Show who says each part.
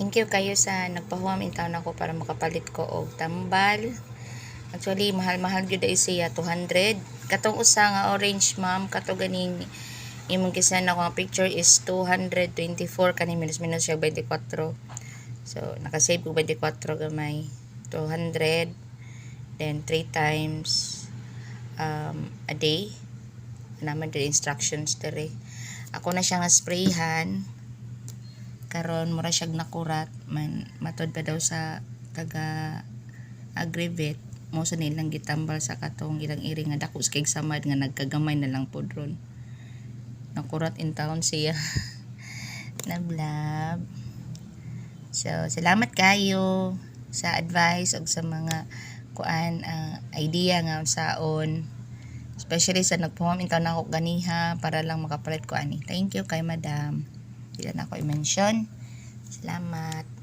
Speaker 1: Thank you kayo sa nagpahuam in town ako para makapalit ko og tambal. Actually, mahal-mahal gyud ay siya 200. Katong usa nga orange ma'am, kato ganing imong gisan ako nga picture is 224 kani minus minus siya 24. So, nakasave ko 24 gamay. 200 then 3 times um, a day. Naman the instructions dere. Ako na siya nga sprayhan karon mura siyag nakurat man matod pa daw sa taga agrivet mo sa nilang gitambal sa katong ilang iri nga dako kay samad nga nagkagamay na lang pod ron nakurat in town siya. Nablab so salamat kayo sa advice ug sa mga kuan ah, idea nga saon especially sa nagpuhom in town ako ganiha para lang makapalit ko ani. Thank you kay madam Hindi na ako i-mention. Salamat.